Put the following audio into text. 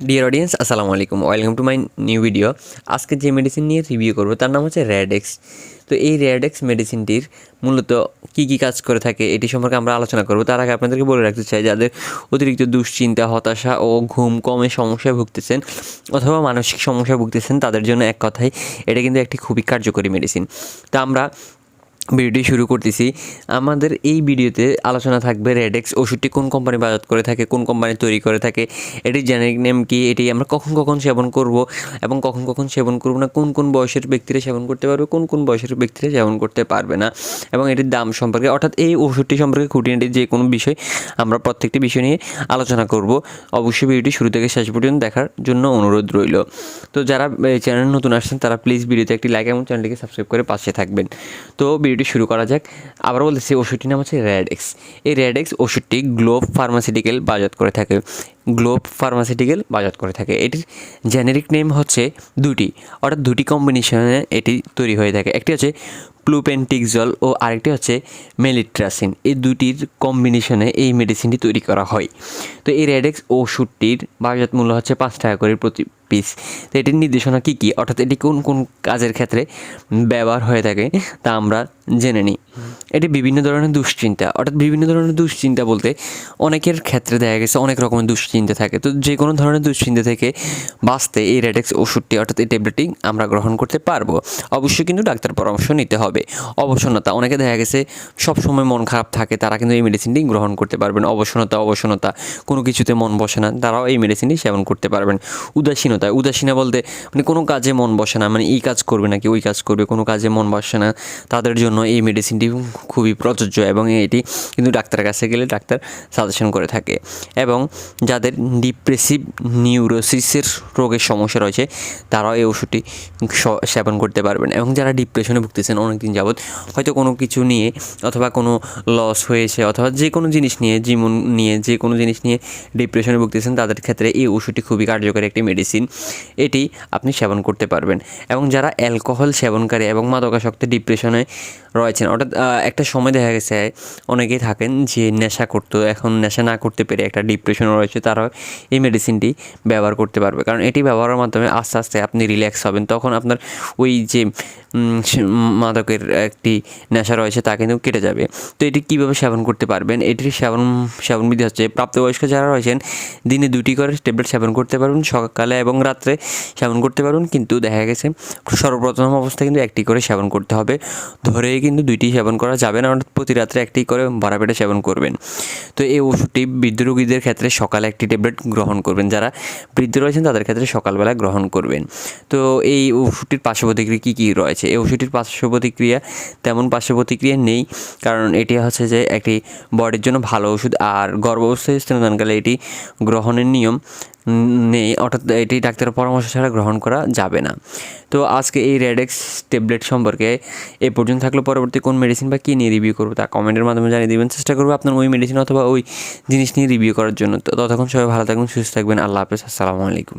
Deer audience আসসালামু আলাইকুম। Welcome to my new video আজকে যে মেডিসিন নিয়ে রিভিউ করব, তার নাম হচ্ছে র্যাডেক্স তো এই র্যাডেক্স মেডিসিনটির মূলত কী কী কাজ করে থাকে, এটি সম্পর্কে আমরা আলোচনা করব। তার আগে আপনাদেরকে বলে রাখতে চাই, যাদের অতিরিক্ত দুশ্চিন্তা, হতাশা ও ঘুম কমে সমস্যায় ভুগতেছেন অথবা মানসিক সমস্যায় ভুগতেছেন, তাদের জন্য এক কথায় এটা কিন্তু একটি খুবই কার্যকরী মেডিসিন তা আমরা ভিডিওটি শুরু করতেছি। আমাদের এই ভিডিওতে আলোচনা থাকবে রেডেক্স ওষুধটি কোন কোম্পানি বাজার করে থাকে, কোন কোম্পানি তৈরি করে থাকে, এটির জেনারিক নেম কি, এটি আমরা কখন কখন সেবন করব এবং কখন কখন সেবন করব না, কোন কোন বয়সের ব্যক্তিরা সেবন করতে পারবে, কোন কোন বয়সের ব্যক্তিরা সেবন করতে পারবে না এবং এটির দাম সম্পর্কে, অর্থাৎ এই ওষুধটি সম্পর্কে খুঁটিনাটি যে কোনো বিষয় আমরা প্রত্যেকটি বিষয় নিয়ে আলোচনা করব। অবশ্যই ভিডিওটি শুরু থেকে শেষ পর্যন্ত দেখার জন্য অনুরোধ রইল। তো যারা চ্যানেল নতুন আসছেন, তারা প্লিজ ভিডিওতে একটি লাইক এবং চ্যানেলটিকে সাবস্ক্রাইব করে পাশে থাকবেন। তো ভিডিওটি শুরু করা যাক। আবার বলতেছি, ওষুধটির নাম হচ্ছে র্যাডেক্স এই র্যাডেক্স ওষুধটি গ্লোব ফার্মাসিউটিক্যাল বাজাত করে থাকে। গ্লোব ফার্মাসিউটিক্যাল বাজাত করে থাকে। এটির জেনেরিক নেম হচ্ছে দুটি। অর্থাৎ দুটি কম্বিনেশনে এটি তৈরি হয়ে থাকে। একটি হচ্ছে প্লুপেন্টিক্সল ও আরেকটি হচ্ছে মেলিট্রাসিন এই দুটির কম্বিনেশনে এই মেডিসিনটি তৈরি করা হয়। তো এই রেডেক্স ওষুধটির বাজার মূল্য হচ্ছে পাঁচ টাকা করে প্রতি পিস তো এটির নির্দেশনা কী কী? অর্থাৎ এটি কোন কোন কাজের ক্ষেত্রে ব্যবহার হয়ে থাকে তা আমরা জেনে নিই। এটি বিভিন্ন ধরনের দুশ্চিন্তা। অর্থাৎ বিভিন্ন ধরনের দুশ্চিন্তা বলতে অনেকের ক্ষেত্রে দেখা গেছে অনেক রকমের দুশ্চিন্তা থাকে। তো যে কোনো ধরনের দুশ্চিন্তা থেকে বাঁচতে এই রেডেক্স ওষুধটি, অর্থাৎ এই ট্যাবলেটটি আমরা গ্রহণ করতে পারব। অবশ্যই কিন্তু ডাক্তার পরামর্শ নিতে হবে। অবসন্নতা, অনেকে দেখা গেছে সবসময় মন খারাপ থাকে, তারা কিন্তু এই মেডিসিনটি গ্রহণ করতে পারবেন। অবসন্নতা অবসন্নতা, কোনো কিছুতে মন বসে না, তারাও এই মেডিসিনটি সেবন করতে পারবেন। উদাসীনতা উদাসীনা বলতে মানে কোনো কাজে মন বসে না মানে এই কাজ করবে নাকি ওই কাজ করবে, কোনো কাজে মন বসে না। তাদের জন্য এই মেডিসিনটি খুবই প্রযোজ্য এবং এটি কিন্তু ডাক্তারের কাছে গেলে ডাক্তার সাজেশন করে থাকে। এবং যাদের ডিপ্রেসিভ নিউরোসিসের রোগের সমস্যা রয়েছে, তারাও এই ওষুধটি সেবন করতে পারবেন। এবং যারা ডিপ্রেশনে ভুগতেছেন অনেকদিন যাবৎ, হয়তো কোনো কিছু নিয়ে অথবা কোনো লস হয়েছে অথবা যে কোনো জিনিস নিয়ে, জীবন নিয়ে যে কোনো জিনিস নিয়ে ডিপ্রেশনে ভুগতেছেন, তাদের ক্ষেত্রে এই ওষুধটি খুবই কার্যকরী একটি মেডিসিন এটি আপনি সেবন করতে পারবেন। এবং যারা অ্যালকোহল সেবনকারী এবং মাদকাসক্ত ডিপ্রেশনে রয়েছেন, অর্থাৎ একটা সময় দেখা গেছে, অনেকেই থাকেন যে নেশা করতো, এখন নেশা না করতে পেরে একটা ডিপ্রেশন রয়েছে তারা এই মেডিসিনটি ব্যবহার করতে পারবে। কারণ এটি ব্যবহারের মাধ্যমে আস্তে আস্তে আপনি রিল্যাক্স হবেন। তখন আপনার ওই যে মাদকের একটি নেশা রয়েছে, তা কিন্তু কেটে যাবে। তো এটি কীভাবে সেবন করতে পারবেন? এটির সেবন সেবন বিধি হচ্ছে, প্রাপ্তবয়স্ক যারা রয়েছেন, দিনে দুটি করে ট্যাবলেট সেবন করতে পারবেন সকালে এবং রাত্রে সেবন করতে পারবেন কিন্তু দেখা গেছে সর্বপ্রথম অবস্থায় কিন্তু একটি করে সেবন করতে হবে। ধরেই কিন্তু দুইটি সেবন করা যাবে না প্রতি রাত্রে একটি করে ভরা পেটে সেবন করবেন। তো এই ওষুধটি বৃদ্ধ রোগীদের ক্ষেত্রে সকালে একটি ট্যাবলেট গ্রহণ করবেন, যারা বৃদ্ধ রয়েছেন তাদের ক্ষেত্রে সকালবেলা গ্রহণ করবেন। তো এই ওষুধটির পার্শ্ব কী কী রয়েছে? এই ওষুধটির পার্শ্ব প্রতিক্রিয়া তেমন পার্শ্ব প্রতিক্রিয়া নেই। কারণ এটি হচ্ছে যে একটি বডির জন্য ভালো ওষুধ আর গর্ভাবস্থায় স্তনদানকালে এটি গ্রহণের নিয়ম নেই। অর্থাৎ এটি ডাক্তারের পরামর্শ ছাড়া গ্রহণ করা যাবে না। তো আজকে এই রেডেক্স ট্যাবলেট সম্পর্কে এ পর্যন্ত থাকলে। পরবর্তী কোন মেডিসিন বা কী নিয়ে রিভিউ করব তা কমেন্টের মাধ্যমে জানিয়ে দেবেন। চেষ্টা করব আপনার ওই মেডিসিন অথবা ওই জিনিস নিয়ে রিভিউ করার জন্য। তো ততক্ষণ সবাই ভালো থাকবেন, সুস্থ থাকবেন। আল্লাহ হাফেজ। আসসালামু আলাইকুম।